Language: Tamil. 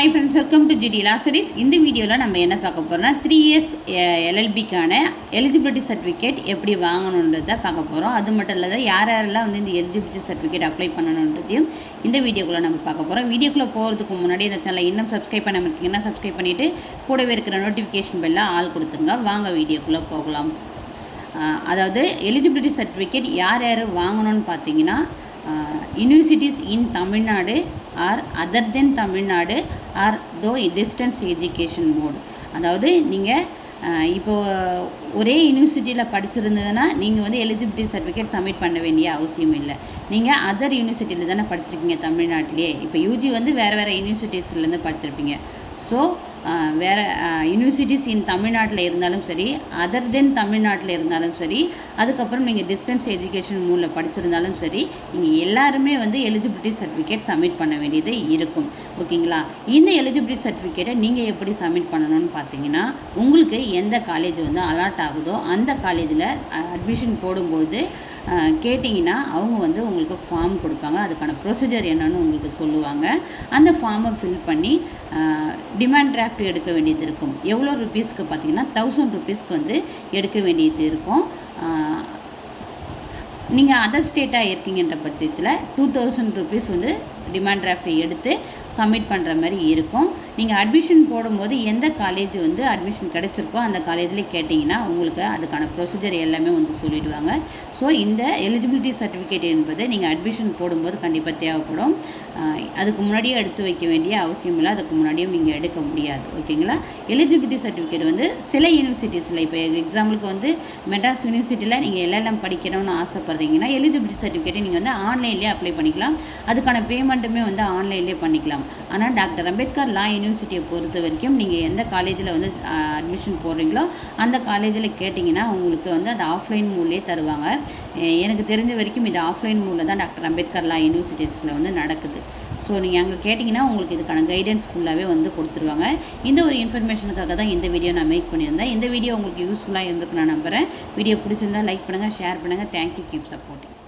Hi friends welcome to G T Lazarus இந்த வீடியோவில் நம்ம என்ன பார்க்க போகிறோம்னா த்ரீ இயர்ஸ் எல்எல்பிக்கான எலிஜிபிலிட்டி சர்டிஃபிகேட் எப்படி வாங்கணுன்றதை பார்க்க போகிறோம் அது மட்டும் இல்லாத யார் யாரெல்லாம் வந்து இந்த எலிஜிபிலிட்டி சர்டிஃபிகேட் அப்ளை பண்ணணுன்றதையும் இந்த வீடியோக்குள்ளே நம்ம பார்க்க போகிறோம் வீடியோக்குள்ளே போகிறதுக்கு முன்னாடி இந்த சேனலை இன்னும் சப்ஸ்கிரைப் பண்ண இருக்கீங்கன்னா சப்ஸ்கிரைப் பண்ணிவிட்டு கூடவே இருக்கிற நோட்டிஃபிகேஷன் பெல்லாம் ஆள் கொடுத்துருங்க. வாங்க வீடியோக்குள்ளே போகலாம். அதாவது எலிஜிபிலிட்டி சர்டிஃபிகேட் யார் யார் வாங்கணும்னு பார்த்தீங்கன்னா universities in Tamil Nadu or other than Tamil Nadu or those distance education board அதாவது நீங்கள் uh, இப்போது ஒரே யூனிவர்சிட்டியில் படிச்சிருந்ததுன்னா நீங்கள் வந்து எலிஜிபிலிட்டி சர்டிஃபிகேட் சப்மிட் பண்ண வேண்டிய அவசியம் இல்லை. நீங்கள் அதர் யூனிவர்சிட்டியில் தானே படிச்சிருக்கீங்க தமிழ்நாட்டிலே இப்போ யூஜி வந்து வேறு வேறு யூனிவர்சிட்டிஸ்லேருந்து படிச்சிருப்பீங்க. ஸோ வேறு யூனிவர்சிட்டிஸ் இன் தமிழ்நாட்டில் இருந்தாலும் சரி அதர் தென் தமிழ்நாட்டில் இருந்தாலும் சரி அதுக்கப்புறம் நீங்கள் டிஸ்டன்ஸ் எஜுகேஷன் மூலம் படிச்சிருந்தாலும் சரி நீங்கள் எல்லாருமே வந்து எலிஜிபிலிட்டி சர்டிஃபிகேட் சப்மிட் பண்ண வேண்டியது இருக்கும். ஓகேங்களா? இந்த எலிஜிபிலிட்டி சர்டிஃபிகேட்டை நீங்கள் எப்படி சப்மிட் பண்ணணும்னு பார்த்தீங்கன்னா உங்களுக்கு எந்த காலேஜ் வந்து அலாட் ஆகுதோ அந்த காலேஜில் அட்மிஷன் uh, போடும்போது கேட்டிங்கன்னா அவங்க வந்து உங்களுக்கு ஃபார்ம் கொடுப்பாங்க. அதுக்கான ப்ரொசீஜர் என்னன்னு உங்களுக்கு சொல்லுவாங்க. அந்த ஃபார்மை ஃபில் பண்ணி டிமாண்ட் டிராஃப்ட் எடுக்க வேண்டியது இருக்கும். எவ்வளோ ருபீஸ்க்கு பார்த்தீங்கன்னா தௌசண்ட் ருபீஸ்க்கு வந்து எடுக்க வேண்டியது இருக்கும். நீங்கள் அதர் ஸ்டேட்டாக இருக்கீங்கன்ற பட்சத்தில் டூ தௌசண்ட் ருபீஸ் வந்து டிமாண்ட் டிராஃப்ட் எடுத்து சப்மிட் பண்ணுற மாதிரி இருக்கும். நீங்கள் அட்மிஷன் போடும்போது எந்த காலேஜ் வந்து அட்மிஷன் கிடச்சிருக்கோ அந்த காலேஜில் கேட்டிங்கன்னா உங்களுக்கு அதுக்கான ப்ரொசீஜர் எல்லாமே வந்து சொல்லிவிடுவாங்க ஸோ இந்த எலிஜிபிலிட்டி சர்டிஃபிகேட் என்பது நீங்கள் அட்மிஷன் போடும்போது கண்டிப்பாக தேவைப்படும். அதுக்கு முன்னாடியே எடுத்து வைக்க வேண்டிய அவசியம் இல்லை. அதுக்கு முன்னாடியும் நீங்கள் எடுக்க முடியாது. ஓகேங்களா எலிஜிபிலிட்டி சர்டிஃபிகேட் வந்து சில யூனிவர்சிட்டிஸில் இப்போ எக்ஸாம்பிளுக்கு வந்து மெட்ராஸ் யூனிவர்சிட்டியில் நீங்கள் எல்எல்எம் படிக்கணும்னு ஆசைப்பட்றீங்கன்னா எலிஜிபிலிட்டி சர்டிஃபிகேட்டை நீங்கள் வந்து ஆன்லைன்லேயே அப்ளை பண்ணிக்கலாம். அதுக்கான பேமெண்ட்டுமே வந்து ஆன்லைன்லேயே பண்ணிக்கலாம். ஆனால் டாக்டர் அம்பேத்கர் லா யூனிவர்சிட்டியை பொறுத்த வரைக்கும் நீங்கள் எந்த காலேஜில் வந்து அட்மிஷன் போடுறீங்களோ அந்த காலேஜில் கேட்டிங்கன்னா உங்களுக்கு வந்து அது ஆஃப்லைன் மூலே தருவாங்க. எனக்கு தெரிஞ்ச வரைக்கும் இது ஆஃப்லைன் மூலில் தான் டாக்டர் அம்பேத்கர் லா யூனிவர்சிட்டிஸில் வந்து நடக்குது. ஸோ நீங்கள் அங்கே கேட்டிங்கன்னா உங்களுக்கு இதுக்கான கைடன்ஸ் ஃபுல்லாகவே வந்து கொடுத்துருவாங்க. இந்த ஒரு இன்ஃபர்மேஷனுக்காக தான் இந்த வீடியோ நான் மேக் பண்ணியிருந்தேன். இந்த வீடியோ உங்களுக்கு யூஸ்ஃபுல்லாக இருந்திருக்கு நான் நம்புகிறேன் வீடியோ பிடிச்சிருந்தா லைக் பண்ணுங்கள் ஷேர் பண்ணுங்கள் தேங்க்யூ கீப் சப்போர்ட்டிங்